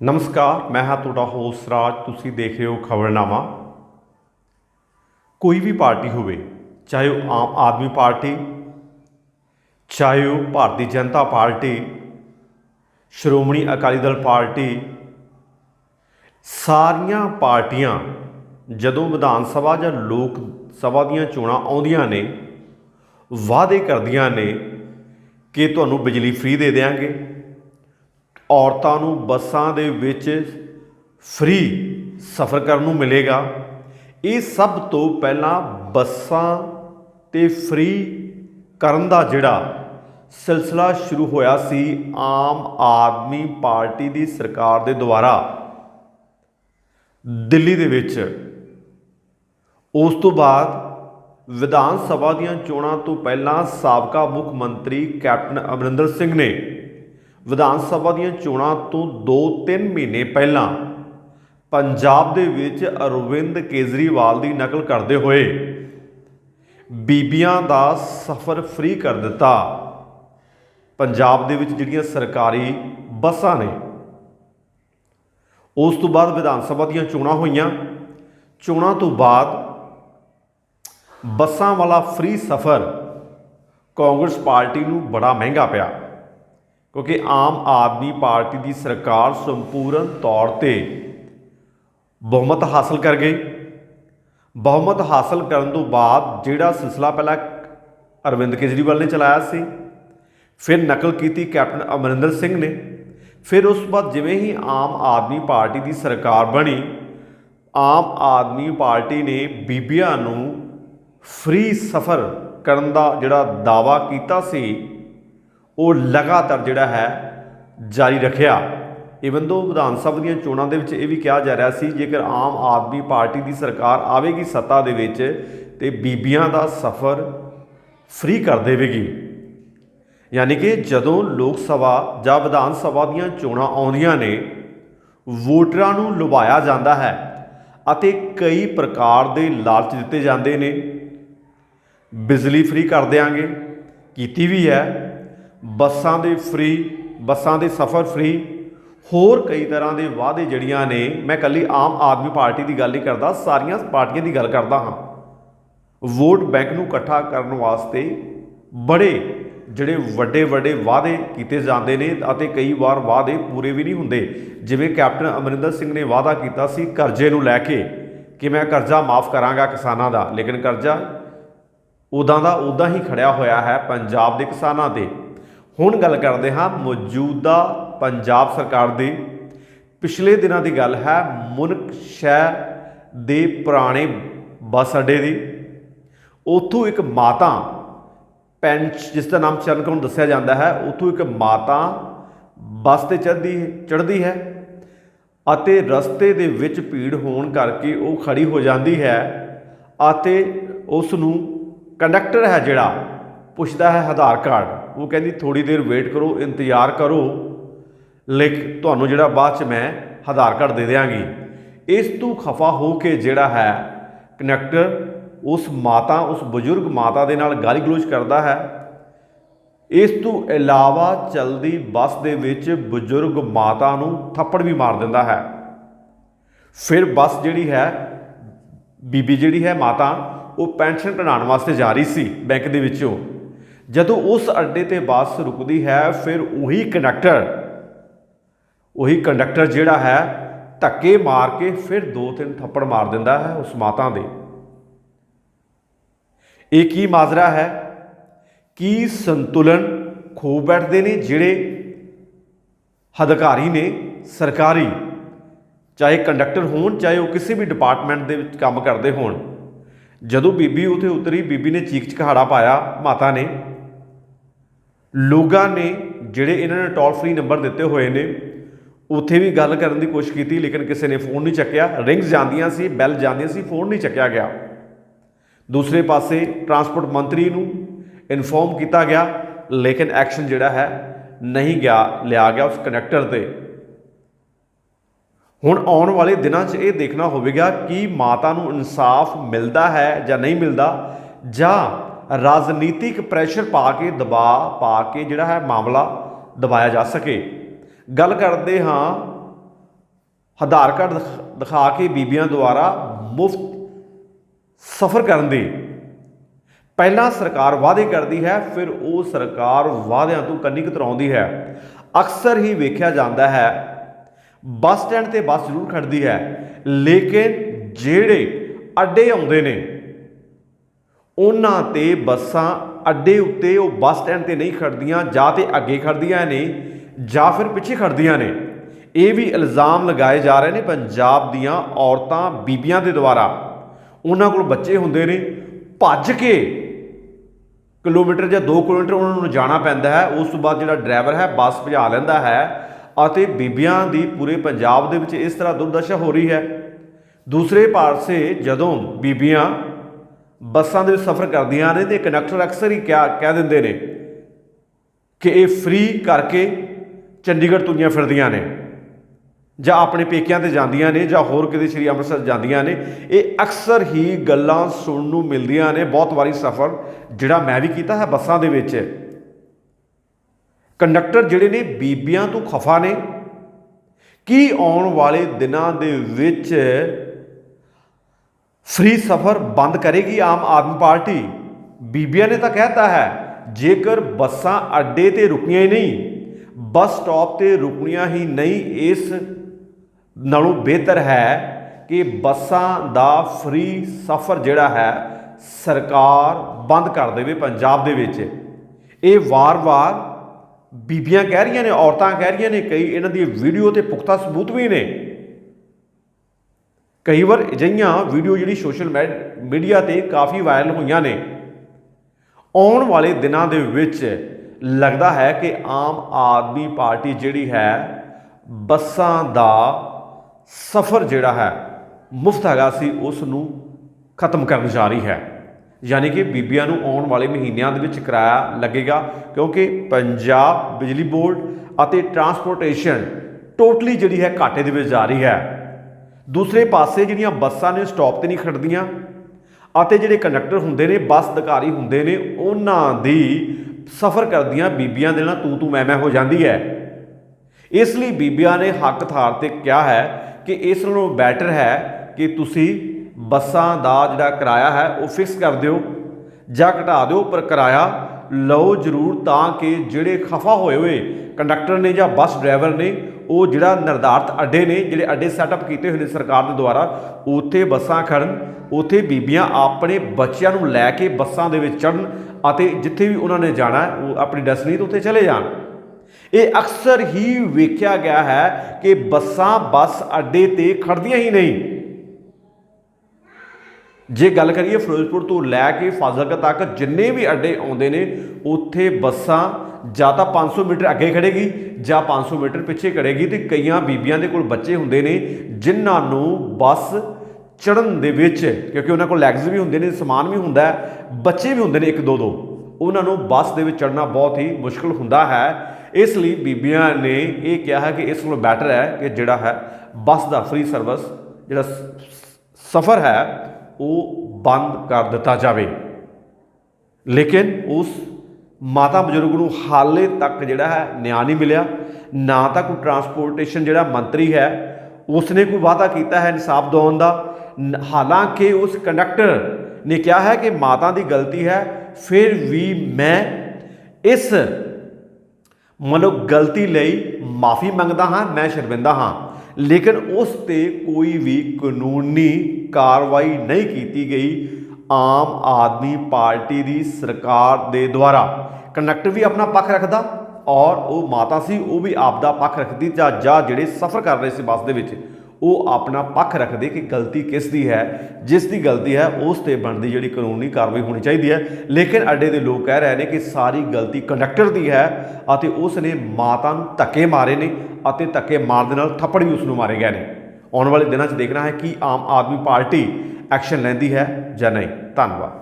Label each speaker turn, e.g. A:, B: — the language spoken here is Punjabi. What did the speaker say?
A: ਨਮਸਕਾਰ, ਮੈਂ ਹਾਂ ਤੁਹਾਡਾ ਹੋਸਟ ਰਾਜ, ਤੁਸੀਂ ਦੇਖ ਰਹੇ ਹੋ ਖਬਰਨਾਮਾ। ਕੋਈ ਵੀ ਪਾਰਟੀ ਹੋਵੇ, ਚਾਹੇ ਉਹ ਆਮ ਆਦਮੀ ਪਾਰਟੀ, ਚਾਹੇ ਉਹ ਭਾਰਤੀ ਜਨਤਾ ਪਾਰਟੀ, ਸ਼੍ਰੋਮਣੀ ਅਕਾਲੀ ਦਲ ਪਾਰਟੀ, ਸਾਰੀਆਂ ਪਾਰਟੀਆਂ ਜਦੋਂ ਵਿਧਾਨ ਸਭਾ ਜਾਂ ਲੋਕ ਸਭਾ ਦੀਆਂ ਚੋਣਾਂ ਆਉਂਦੀਆਂ ਨੇ, ਵਾਅਦੇ ਕਰਦੀਆਂ ਨੇ ਕਿ ਤੁਹਾਨੂੰ ਬਿਜਲੀ ਫ੍ਰੀ ਦੇ ਦੇਵਾਂਗੇ ਔਰਤਾਂ ਨੂੰ ਬੱਸਾਂ ਦੇ ਵਿੱਚ ਫ੍ਰੀ ਸਫ਼ਰ ਕਰਨ ਨੂੰ ਮਿਲੇਗਾ। ਇਹ ਸਭ ਤੋਂ ਪਹਿਲਾਂ ਬੱਸਾਂ ਤੇ ਫ੍ਰੀ ਕਰਨ ਦਾ ਜਿਹੜਾ ਸਿਲਸਿਲਾ ਸ਼ੁਰੂ ਹੋਇਆ ਸੀ, ਆਮ ਆਦਮੀ ਪਾਰਟੀ ਦੀ ਸਰਕਾਰ ਦੇ ਦੁਆਰਾ ਦਿੱਲੀ ਦੇ ਵਿੱਚ। ਉਸ ਤੋਂ ਬਾਅਦ ਵਿਧਾਨ ਸਭਾ ਦੀਆਂ ਚੋਣਾਂ ਤੋਂ ਪਹਿਲਾਂ ਸਾਬਕਾ ਮੁੱਖ ਮੰਤਰੀ ਕੈਪਟਨ ਅਮਰਿੰਦਰ ਸਿੰਘ ਨੇ ਵਿਧਾਨ ਸਭਾ ਦੀਆਂ ਚੋਣਾਂ ਤੋਂ 2-3 ਮਹੀਨੇ ਪਹਿਲਾਂ ਪੰਜਾਬ ਦੇ ਵਿੱਚ ਅਰਵਿੰਦ ਕੇਜਰੀਵਾਲ ਦੀ ਨਕਲ ਕਰਦੇ ਹੋਏ ਬੀਬੀਆਂ ਦਾ ਸਫ਼ਰ ਫ੍ਰੀ ਕਰ ਦਿੱਤਾ। ਪੰਜਾਬ ਦੇ ਵਿੱਚ ਜਿਹੜੀਆਂ ਸਰਕਾਰੀ ਬੱਸਾਂ ਨੇ, ਉਸ ਤੋਂ ਬਾਅਦ ਵਿਧਾਨ ਸਭਾ ਦੀਆਂ ਚੋਣਾਂ ਹੋਈਆਂ। ਚੋਣਾਂ ਤੋਂ ਬਾਅਦ ਬੱਸਾਂ ਵਾਲਾ ਫ੍ਰੀ ਸਫ਼ਰ ਕਾਂਗਰਸ ਪਾਰਟੀ ਨੂੰ ਬੜਾ ਮਹਿੰਗਾ ਪਿਆ। ਕਿਉਂਕਿ ਆਮ ਆਦਮੀ ਪਾਰਟੀ ਦੀ ਸਰਕਾਰ ਸੰਪੂਰਨ ਤੌਰ ਤੇ ਬਹੁਮਤ ਹਾਸਲ ਕਰ ਗਈ। ਬਹੁਮਤ ਹਾਸਲ ਕਰਨ ਤੋਂ ਬਾਅਦ ਜਿਹੜਾ ਸਿਲਸਿਲਾ ਪਹਿਲਾਂ ਅਰਵਿੰਦ ਕੇਜਰੀਵਾਲ ਨੇ ਚਲਾਇਆ ਸੀ, ਫਿਰ ਨਕਲ ਕੀਤੀ ਕੈਪਟਨ ਅਮਰਿੰਦਰ ਸਿੰਘ ਨੇ, ਫਿਰ ਉਸ ਤੋਂ ਬਾਅਦ ਜਿਵੇਂ ਹੀ ਆਮ ਆਦਮੀ ਪਾਰਟੀ ਦੀ ਸਰਕਾਰ ਬਣੀ, ਆਮ ਆਦਮੀ ਪਾਰਟੀ ਨੇ ਬੀਬੀਆਂ ਨੂੰ ਫ੍ਰੀ ਸਫ਼ਰ ਕਰਨ ਦਾ ਜਿਹੜਾ ਦਾਵਾ ਕੀਤਾ ਸੀ ਉਹ ਲਗਾਤਾਰ ਜਿਹੜਾ ਹੈ ਜਾਰੀ ਰੱਖਿਆ। ਇਵਨ ਦੋ ਵਿਧਾਨ ਸਭਾ ਦੀਆਂ ਚੋਣਾਂ ਦੇ ਵਿੱਚ ਇਹ ਵੀ ਕਿਹਾ ਜਾ ਰਿਹਾ ਸੀ, ਜੇਕਰ ਆਮ ਆਦਮੀ ਪਾਰਟੀ ਦੀ ਸਰਕਾਰ ਆਵੇਗੀ ਸੱਤਾ ਦੇ ਵਿੱਚ, ਤੇ ਬੀਬੀਆਂ ਦਾ ਸਫ਼ਰ ਫ੍ਰੀ ਕਰ ਦੇਵੇਗੀ। ਯਾਨੀ ਕਿ ਜਦੋਂ ਲੋਕ ਸਭਾ ਜਾਂ ਵਿਧਾਨ ਸਭਾ ਦੀਆਂ ਚੋਣਾਂ ਆਉਂਦੀਆਂ ਨੇ, ਵੋਟਰਾਂ ਨੂੰ ਲੁਭਾਇਆ ਜਾਂਦਾ ਹੈ ਅਤੇ ਕਈ ਪ੍ਰਕਾਰ ਦੇ ਲਾਲਚ ਦਿੱਤੇ ਜਾਂਦੇ ਨੇ। ਬਿਜਲੀ ਫ੍ਰੀ ਕਰ ਦੇਾਂਗੇ ਕੀਤੀ ਵੀ ਹੈ ਬੱਸਾਂ ਦੇ ਫ੍ਰੀ ਬੱਸਾਂ ਦੇ ਸਫ਼ਰ ਫ੍ਰੀ ਹੋਰ ਕਈ ਤਰ੍ਹਾਂ ਦੇ ਵਾਅਦੇ ਜਿਹੜੀਆਂ ਨੇ, ਮੈਂ ਕੱਲੀ ਆਮ ਆਦਮੀ ਪਾਰਟੀ ਦੀ ਗੱਲ ਨਹੀਂ ਕਰਦਾ, ਸਾਰੀਆਂ ਪਾਰਟੀਆਂ ਦੀ ਗੱਲ ਕਰਦਾ ਹਾਂ। ਵੋਟ ਬੈਂਕ ਨੂੰ ਇਕੱਠਾ ਕਰਨ ਵਾਸਤੇ ਬੜੇ ਜਿਹੜੇ ਵੱਡੇ ਵੱਡੇ ਵਾਅਦੇ ਕੀਤੇ ਜਾਂਦੇ ਨੇ ਅਤੇ ਕਈ ਵਾਰ ਵਾਅਦੇ ਪੂਰੇ ਵੀ ਨਹੀਂ ਹੁੰਦੇ। ਜਿਵੇਂ ਕੈਪਟਨ ਅਮਰਿੰਦਰ ਸਿੰਘ ਨੇ ਵਾਅਦਾ ਕੀਤਾ ਸੀ ਕਰਜ਼ੇ ਨੂੰ ਲੈ ਕੇ ਕਿ ਮੈਂ ਕਰਜ਼ਾ ਮਾਫ ਕਰਾਂਗਾ ਕਿਸਾਨਾਂ ਦਾ, ਲੇਕਿਨ ਕਰਜ਼ਾ ਉਦਾਂ ਦਾ ਉਦਾਂ ਹੀ ਖੜਿਆ ਹੋਇਆ ਹੈ ਪੰਜਾਬ ਦੇ ਕਿਸਾਨਾਂ ਤੇ। ਹੁਣ ਗੱਲ ਕਰਦੇ ਹਾਂ ਮੌਜੂਦਾ ਪੰਜਾਬ ਸਰਕਾਰ ਦੀ। ਪਿਛਲੇ ਦਿਨਾਂ ਦੀ ਗੱਲ ਹੈ ਮੁਨਕ ਸ਼ਹਿਰ ਦੇ ਪੁਰਾਣੇ ਬੱਸ ਅੱਡੇ ਦੀ। ਉੱਥੋਂ ਇੱਕ ਮਾਤਾ ਪੈਂਚ, ਜਿਸ ਦਾ ਨਾਮ ਚਰਨ ਕੌਰ ਦੱਸਿਆ ਜਾਂਦਾ ਹੈ, ਉੱਥੋਂ ਇੱਕ ਮਾਤਾ ਬੱਸ ਤੇ ਚੜ੍ਹਦੀ ਚੜ੍ਹਦੀ ਹੈ ਅਤੇ ਰਸਤੇ ਦੇ ਵਿੱਚ ਭੀੜ ਹੋਣ ਕਰਕੇ ਉਹ ਖੜੀ ਹੋ ਜਾਂਦੀ ਹੈ ਅਤੇ ਉਸ ਨੂੰ ਕੰਡਕਟਰ ਹੈ ਜਿਹੜਾ, ਪੁੱਛਦਾ ਹੈ ਆਧਾਰ ਕਾਰਡ। ਉਹ ਕਹਿੰਦੀ ਥੋੜੀ ਦੇਰ ਵੇਟ ਕਰੋ, ਇੰਤਜ਼ਾਰ ਕਰੋ। ਲਿਖ, ਤੁਹਾਨੂੰ ਜਿਹੜਾ ਬਾਅਦ ਚ ਮੈਂ ਆਧਾਰ ਕਾਰਡ ਦੇ ਦਿਆਂਗੀ। ਇਸ ਤੋਂ ਖਫਾ ਹੋ ਕੇ ਜਿਹੜਾ ਹੈ ਕਨੈਕਟਰ ਉਸ ਮਾਤਾ, ਉਸ ਬਜ਼ੁਰਗ ਮਾਤਾ ਦੇ ਨਾਲ ਗਾਲੀ ਗਲੋਚ ਕਰਦਾ ਹੈ। ਇਸ ਤੋਂ ਇਲਾਵਾ ਚਲਦੀ ਬੱਸ ਦੇ ਵਿੱਚ ਬਜ਼ੁਰਗ ਮਾਤਾ ਨੂੰ ਥੱਪੜ ਵੀ ਮਾਰ ਦਿੰਦਾ ਹੈ। ਫਿਰ ਬੱਸ ਜਿਹੜੀ ਹੈ, ਬੀਬੀ ਜਿਹੜੀ ਹੈ ਮਾਤਾ, ਉਹ ਪੈਨਸ਼ਨ ਕਢਾਉਣ ਵਾਸਤੇ ਜਾ ਰਹੀ ਸੀ ਬੈਂਕ ਦੇ ਵਿੱਚੋਂ। ਜਦੋਂ ਉਸ ਅੱਡੇ ਤੇ ਬੱਸ ਰੁਕਦੀ ਹੈ, ਫਿਰ ਉਹੀ ਕੰਡਕਟਰ ਉਹੀ ਕੰਡਕਟਰ ਜਿਹੜਾ ਹੈ, ਧੱਕੇ ਮਾਰ ਕੇ ਫਿਰ ਦੋ ਤਿੰਨ ਥੱਪੜ ਮਾਰ ਦਿੰਦਾ ਹੈ ਉਸ ਮਾਤਾ ਦੇ। ਇਹ ਕੀ ਮਾਜ਼ਰਾ ਹੈ? ਕੀ ਸੰਤੁਲਨ ਖੋ ਬੈਠਦੇ ਨੇ ਜਿਹੜੇ ਅਧਿਕਾਰੀ ਨੇ ਸਰਕਾਰੀ, ਚਾਹੇ ਕੰਡਕਟਰ ਹੋਣ, ਚਾਹੇ ਉਹ ਕਿਸੇ ਵੀ ਡਿਪਾਰਟਮੈਂਟ ਦੇ ਵਿੱਚ ਕੰਮ ਕਰਦੇ ਹੋਣ। ਜਦੋਂ ਬੀਬੀ ਉਥੇ ਉਤਰੀ, ਬੀਬੀ ਨੇ ਚੀਕ ਚਿਹਾੜਾ ਪਾਇਆ ਮਾਤਾ ਨੇ। ਲੋਕਾਂ ਨੇ ਜਿਹੜੇ ਇਹਨਾਂ ਨੇ ਟੋਲ ਫ੍ਰੀ ਨੰਬਰ ਦਿੱਤੇ ਹੋਏ ਨੇ, ਉੱਥੇ ਵੀ ਗੱਲ ਕਰਨ ਦੀ ਕੋਸ਼ਿਸ਼ ਕੀਤੀ, ਲੇਕਿਨ ਕਿਸੇ ਨੇ ਫੋਨ ਨਹੀਂ ਚੱਕਿਆ। ਰਿੰਗਸ ਜਾਂਦੀਆਂ ਸੀ ਬੈਲ ਜਾਂਦੀਆਂ ਸੀ ਫੋਨ ਨਹੀਂ ਚੱਕਿਆ ਗਿਆ। ਦੂਸਰੇ ਪਾਸੇ ਟਰਾਂਸਪੋਰਟ ਮੰਤਰੀ ਨੂੰ ਇਨਫੋਰਮ ਕੀਤਾ ਗਿਆ, ਲੇਕਿਨ ਐਕਸ਼ਨ ਜਿਹੜਾ ਹੈ ਨਹੀਂ ਗਿਆ, ਲਿਆ ਗਿਆ ਉਸ ਕਨੈਕਟਰ ਤੇ। ਹੁਣ ਆਉਣ ਵਾਲੇ ਦਿਨਾਂ 'ਚ ਇਹ ਦੇਖਣਾ ਹੋਵੇਗਾ ਕਿ ਮਾਤਾ ਨੂੰ ਇਨਸਾਫ ਮਿਲਦਾ ਹੈ ਜਾਂ ਨਹੀਂ ਮਿਲਦਾ, ਜਾਂ ਰਾਜਨੀਤਿਕ ਪ੍ਰੈਸ਼ਰ ਪਾ ਕੇ ਦਬਾਅ ਪਾ ਕੇ ਜਿਹੜਾ ਹੈ ਮਾਮਲਾ ਦਬਾਇਆ ਜਾ ਸਕੇ। ਗੱਲ ਕਰਦੇ ਹਾਂ ਆਧਾਰ ਕਾਰਡ ਦਿਖ- ਦਿਖਾ ਕੇ ਬੀਬੀਆਂ ਦੁਆਰਾ ਮੁਫਤ ਸਫ਼ਰ ਕਰਨ ਦੀ। ਪਹਿਲਾਂ ਸਰਕਾਰ ਵਾਅਦੇ ਕਰਦੀ ਹੈ, ਫਿਰ ਉਹ ਸਰਕਾਰ ਵਾਅਦਿਆਂ ਤੋਂ ਕੰਨੀ ਕਤਰਾਉਂਦੀ ਹੈ। ਅਕਸਰ ਹੀ ਵੇਖਿਆ ਜਾਂਦਾ ਹੈ, ਬੱਸ ਸਟੈਂਡ ਤੇ ਬੱਸ ਜ਼ਰੂਰ ਖੜਦੀ ਹੈ, ਲੇਕਿਨ ਜਿਹੜੇ ਅੱਡੇ ਆਉਂਦੇ ਨੇ ਉਹਨਾਂ ਤੇ ਬੱਸਾਂ ਅੱਡੇ ਉੱਤੇ ਉਹ ਬੱਸ ਸਟੈਂਡ ਤੇ ਨਹੀਂ ਖੜਦੀਆਂ, ਜਾਂ ਤੇ ਅੱਗੇ ਖੜਦੀਆਂ ਨੇ, ਜਾਂ ਫਿਰ ਪਿੱਛੇ ਖੜਦੀਆਂ ਨੇ। ਇਹ ਵੀ ਇਲਜ਼ਾਮ ਲਗਾਏ ਜਾ ਰਹੇ ਨੇ ਪੰਜਾਬ ਦੀਆਂ ਔਰਤਾਂ ਬੀਬੀਆਂ ਦੇ ਦੁਆਰਾ। ਉਹਨਾਂ ਕੋਲ ਬੱਚੇ ਹੁੰਦੇ ਨੇ। ਭੱਜ ਕੇ ਕਿਲੋਮੀਟਰ ਜਾਂ 2 ਕਿਲੋਮੀਟਰ ਉਹਨਾਂ ਨੂੰ ਜਾਣਾ ਪੈਂਦਾ ਹੈ। ਉਸ ਤੋਂ ਬਾਅਦ ਜਿਹੜਾ ਡਰਾਈਵਰ ਹੈ, ਬੱਸ ਭਜਾ ਲੈਂਦਾ ਹੈ ਅਤੇ ਬੀਬੀਆਂ ਦੀ ਪੂਰੇ ਪੰਜਾਬ ਦੇ ਵਿੱਚ ਇਸ ਤਰ੍ਹਾਂ ਦੁਰਦਸ਼ਾ ਹੋ ਰਹੀ ਹੈ। ਦੂਸਰੇ ਪਾਸੇ ਜਦੋਂ ਬੀਬੀਆਂ ਬੱਸਾਂ ਦੇ ਵਿੱਚ ਸਫ਼ਰ ਕਰਦੀਆਂ ਨੇ ਤੇ ਕੰਡਕਟਰ ਅਕਸਰ ਹੀ ਕਿਆ ਕਹਿ ਦਿੰਦੇ ਨੇ ਕਿ ਇਹ ਫ੍ਰੀ ਕਰਕੇ ਚੰਡੀਗੜ੍ਹ ਤੁਰੀਆਂ ਫਿਰਦੀਆਂ ਨੇ, ਜਾਂ ਆਪਣੇ ਪੇਕਿਆਂ ਤੇ ਜਾਂਦੀਆਂ ਨੇ, ਜਾਂ ਹੋਰ ਕਿਤੇ ਸ੍ਰੀ ਅੰਮ੍ਰਿਤਸਰ ਜਾਂਦੀਆਂ ਨੇ। ਇਹ ਅਕਸਰ ਹੀ ਗੱਲਾਂ ਸੁਣਨ ਨੂੰ ਮਿਲਦੀਆਂ ਨੇ। ਬਹੁਤ ਵਾਰੀ ਸਫ਼ਰ ਜਿਹੜਾ ਮੈਂ ਵੀ ਕੀਤਾ ਹੈ ਬੱਸਾਂ ਦੇ ਵਿੱਚ। ਕੰਡਕਟਰ ਜਿਹੜੇ ਨੇ ਬੀਬੀਆਂ ਤੋਂ ਖਫਾ ਨੇ। ਕੀ ਆਉਣ ਵਾਲੇ ਦਿਨਾਂ ਦੇ ਵਿੱਚ ਫ੍ਰੀ ਸਫ਼ਰ ਬੰਦ ਕਰੇਗੀ ਆਮ ਆਦਮੀ ਪਾਰਟੀ। ਬੀਬੀਆਂ ਨੇ ਤਾਂ ਕਹਿਤਾ ਹੈ, ਜੇਕਰ ਬੱਸਾਂ ਅੱਡੇ ਤੇ ਰੁਕੀਆਂ ਹੀ ਨਹੀਂ, ਬੱਸ ਸਟਾਪ ਤੇ ਰੁਕਣੀਆਂ ਹੀ ਨਹੀਂ, ਇਸ ਨਾਲੋਂ ਬਿਹਤਰ ਹੈ ਕਿ ਬੱਸਾਂ ਦਾ ਫ੍ਰੀ ਸਫ਼ਰ ਜਿਹੜਾ ਹੈ, ਸਰਕਾਰ ਬੰਦ ਕਰ ਦੇਵੇ ਪੰਜਾਬ ਦੇ ਵਿੱਚ। ਇਹ ਵਾਰ-ਵਾਰ ਬੀਬੀਆਂ ਕਹਿ ਰਹੀਆਂ ਨੇ, ਔਰਤਾਂ ਕਹਿ ਰਹੀਆਂ ਨੇ, ਕਈ ਇਹਨਾਂ ਦੀ ਵੀਡੀਓ ਤੇ ਪੁਖਤਾ ਸਬੂਤ ਵੀ ਨੇ। ਕਈ ਵਾਰ ਅਜਿਹੀਆਂ ਵੀਡੀਓ ਜਿਹੜੀ ਸੋਸ਼ਲ ਮੀਡੀਆ ਤੇ ਕਾਫੀ ਵਾਇਰਲ ਹੋਈਆਂ ਨੇ। ਆਉਣ ਵਾਲੇ ਦਿਨਾਂ ਦੇ ਵਿੱਚ ਲੱਗਦਾ ਹੈ ਕਿ ਆਮ ਆਦਮੀ ਪਾਰਟੀ ਜਿਹੜੀ ਹੈ, ਬੱਸਾਂ ਦਾ ਸਫ਼ਰ ਜਿਹੜਾ ਹੈ, ਮੁਫਤ ਹੈਗਾ ਸੀ ਉਸ ਨੂੰ ਖਤਮ ਕਰਨ ਜਾ ਰਹੀ ਹੈ। ਯਾਨੀ ਕਿ ਬੀਬੀਆਂ ਨੂੰ ਆਉਣ ਵਾਲੇ ਮਹੀਨਿਆਂ ਦੇ ਵਿੱਚ ਕਿਰਾਇਆ ਲੱਗੇਗਾ, ਕਿਉਂਕਿ ਪੰਜਾਬ ਬਿਜਲੀ ਬੋਰਡ ਅਤੇ ਟਰਾਂਸਪੋਰਟੇਸ਼ਨ ਟੋਟਲੀ ਜਿਹੜੀ ਹੈ ਘਾਟੇ ਦੇ ਵਿੱਚ ਜਾ ਰਹੀ ਹੈ। ਦੂਸਰੇ ਪਾਸੇ ਜਿਹੜੀਆਂ ਬੱਸਾਂ ਨੇ ਸਟਾਪ ਤੇ ਨਹੀਂ ਖੜਦੀਆਂ ਅਤੇ ਜਿਹੜੇ ਕੰਡਕਟਰ ਹੁੰਦੇ ਨੇ, ਬੱਸ ਅਧਿਕਾਰੀ ਹੁੰਦੇ ਨੇ, ਉਹਨਾਂ ਦੀ ਸਫ਼ਰ ਕਰਦੀਆਂ ਬੀਬੀਆਂ ਦੇ ਨਾਲ ਤੂੰ ਤੂੰ ਮੈਂ ਮੈਂ ਹੋ ਜਾਂਦੀ ਹੈ ਇਸ ਲਈ ਬੀਬੀਆਂ ਨੇ ਹੱਕ ਥਾਰ ਤੇ ਕਿਹਾ ਹੈ ਕਿ ਇਸ ਨਾਲੋਂ ਬੈਟਰ ਹੈ ਕਿ ਤੁਸੀਂ ਬੱਸਾਂ ਦਾ ਜਿਹੜਾ ਕਿਰਾਇਆ ਹੈ, ਉਹ ਫਿਕਸ ਕਰ ਦਿਓ ਜਾਂ ਘਟਾ ਦਿਓ, ਪਰ ਕਿਰਾਇਆ ਲਓ ਜ਼ਰੂਰ ਤਾਂ ਕਿ ਜਿਹੜੇ ਖਫਾ ਹੋਏ ਹੋਏ ਕੰਡਕਟਰ ਨੇ ਜਾਂ ਬੱਸ ਡਰਾਈਵਰ ਨੇ ਉਹ ਜਿਹੜਾ ਨਿਰਧਾਰਤ ਅੱਡੇ ਨੇ, ਜਿਹੜੇ ਅੱਡੇ ਸੈਟਅਪ ਕੀਤੇ ਹੋਏ ਨੇ ਸਰਕਾਰ ਦੇ ਦੁਆਰਾ, ਉੱਥੇ ਬੱਸਾਂ ਖੜਨ ਉੱਥੇ ਬੀਬੀਆਂ ਆਪਣੇ ਬੱਚਿਆਂ ਨੂੰ ਲੈ ਕੇ ਬੱਸਾਂ ਦੇ ਵਿੱਚ ਚੜਨ ਅਤੇ ਜਿੱਥੇ ਵੀ ਉਹਨਾਂ ਨੇ ਜਾਣਾ, ਉਹ ਆਪਣੀ ਡੈਸਟੀਨੀ ਤੋਂ ਉੱਥੇ ਚਲੇ ਜਾਣ। ਇਹ ਅਕਸਰ ਹੀ ਵੇਖਿਆ ਗਿਆ ਹੈ ਕਿ ਬੱਸਾਂ ਬੱਸ ਅੱਡੇ ਤੇ ਖੜਦੀਆਂ ਹੀ ਨਹੀਂ। ਜੇ ਗੱਲ ਕਰੀਏ ਫਿਰੋਜ਼ਪੁਰ ਤੋਂ ਲੈ ਕੇ ਫਾਜ਼ਿਲਕਾ ਤੱਕ ਜਿੰਨੇ ਵੀ ਅੱਡੇ ਆਉਂਦੇ ਨੇ, ਉੱਥੇ ਬੱਸਾਂ ਜਾਂ ਤਾਂ 500 ਮੀਟਰ ਅੱਗੇ ਖੜੇਗੀ ਜਾਂ 500 ਮੀਟਰ ਪਿੱਛੇ ਖੜੇਗੀ ਤੇ ਕਈਆਂ ਬੀਬੀਆਂ ਦੇ ਕੋਲ ਬੱਚੇ ਹੁੰਦੇ ਨੇ, ਜਿਨ੍ਹਾਂ ਨੂੰ ਬੱਸ ਚੜਨ ਦੇ ਵਿੱਚ, ਕਿਉਂਕਿ ਉਹਨਾਂ ਕੋਲ ਲੈਗਸ ਵੀ ਹੁੰਦੇ ਨੇ, ਸਮਾਨ ਵੀ ਹੁੰਦਾ ਹੈ, ਬੱਚੇ ਵੀ ਹੁੰਦੇ ਨੇ ਇੱਕ ਦੋ ਦੋ, ਉਹਨਾਂ ਨੂੰ ਬੱਸ ਦੇ ਵਿੱਚ ਚੜਨਾ ਬਹੁਤ ਹੀ ਮੁਸ਼ਕਲ ਹੁੰਦਾ ਹੈ। ਇਸ ਲਈ ਬੀਬੀਆਂ ਨੇ ਇਹ ਕਿਹਾ ਹੈ ਕਿ ਇਸ ਨਾਲੋਂ ਬੈਟਰ ਹੈ ਕਿ ਜਿਹੜਾ ਹੈ ਬੱਸ ਦਾ ਫ੍ਰੀ ਸਰਵਿਸ ਜਿਹੜਾ ਸਫ਼ਰ ਹੈ ਉਹ ਬੰਦ ਕਰ ਦਿੱਤਾ ਜਾਵੇ। ਲੇਕਿਨ ਉਸ ਮਾਤਾ ਬਜ਼ੁਰਗ ਨੂੰ ਹਾਲੇ ਤੱਕ ਜਿਹੜਾ ਹੈ ਨਿਆਂ ਨਹੀਂ ਮਿਲਿਆ। ਨਾ ਤਾਂ ਕੋਈ ਟਰਾਂਸਪੋਰਟੇਸ਼ਨ ਜਿਹੜਾ ਮੰਤਰੀ ਹੈ, ਉਸਨੇ ਕੋਈ ਵਾਅਦਾ ਕੀਤਾ ਹੈ ਇਨਸਾਫ ਦਿਵਾਉਣ ਦਾ। ਨ- ਹਾਲਾਂਕਿ ਉਸ ਕੰਡਕਟਰ ਨੇ ਕਿਹਾ ਹੈ ਕਿ ਮਾਤਾ ਦੀ ਗਲਤੀ ਹੈ, ਫਿਰ ਵੀ ਮੈਂ ਇਸ ਮਤਲਬ ਗਲਤੀ ਲਈ ਮਾਫੀ ਮੰਗਦਾ ਹਾਂ, ਮੈਂ ਸ਼ਰਮਿੰਦਾ ਹਾਂ। ਲੇਕਿਨ ਉਸ ਤੇ ਕੋਈ ਵੀ ਕਾਨੂੰਨੀ ਕਾਰਵਾਈ ਨਹੀਂ ਕੀਤੀ ਗਈ। ਆਮ ਆਦਮੀ ਪਾਰਟੀ ਦੀ ਸਰਕਾਰ ਦੇ ਦੁਆਰਾ। ਕੰਡਕਟਰ ਵੀ ਆਪਣਾ ਪੱਖ ਰੱਖਦਾ ਔਰ ਉਹ ਮਾਤਾ ਸੀ, ਉਹ ਵੀ ਆਪਦਾ ਪੱਖ ਰੱਖਦੀ ਜਾਂ ਜਾਂ ਜਿਹੜੇ ਸਫ਼ਰ ਕਰ ਰਹੇ ਸੀ ਬੱਸ ਦੇ ਵਿੱਚ, ਉਹ ਆਪਣਾ ਪੱਖ ਰੱਖਦੇ ਕਿ ਗਲਤੀ ਕਿਸ ਦੀ ਹੈ, ਜਿਸ ਦੀ ਗਲਤੀ ਹੈ, ਉਸ ਤੇ ਬਣਦੀ ਜਿਹੜੀ ਕਾਨੂੰਨੀ ਕਾਰਵਾਈ ਹੋਣੀ ਚਾਹੀਦੀ ਹੈ। ਲੇਕਿਨ ਅੱਡੇ ਦੇ ਲੋਕ ਕਹਿ ਰਹੇ ਨੇ ਕਿ ਸਾਰੀ ਗਲਤੀ ਕੰਡਕਟਰ ਦੀ ਹੈ ਅਤੇ ਉਸ ਨੇ ਮਾਤਾ ਨੂੰ ਧੱਕੇ ਮਾਰੇ ਨੇ। ਅਤੇ ਧੱਕੇ ਮਾਰ ਦੇ ਨਾਲ ਥੱਪੜ ਵੀ ਉਸ ਨੂੰ ਮਾਰੇ ਗਏ ਨੇ। ਆਉਣ ਵਾਲੇ ਦਿਨਾਂ 'ਚ ਦੇਖਣਾ ਹੈ ਕਿ ਆਮ ਆਦਮੀ ਪਾਰਟੀ ਐਕਸ਼ਨ ਲੈਂਦੀ ਹੈ ਜਾਂ ਨਹੀਂ। ਧੰਨਵਾਦ।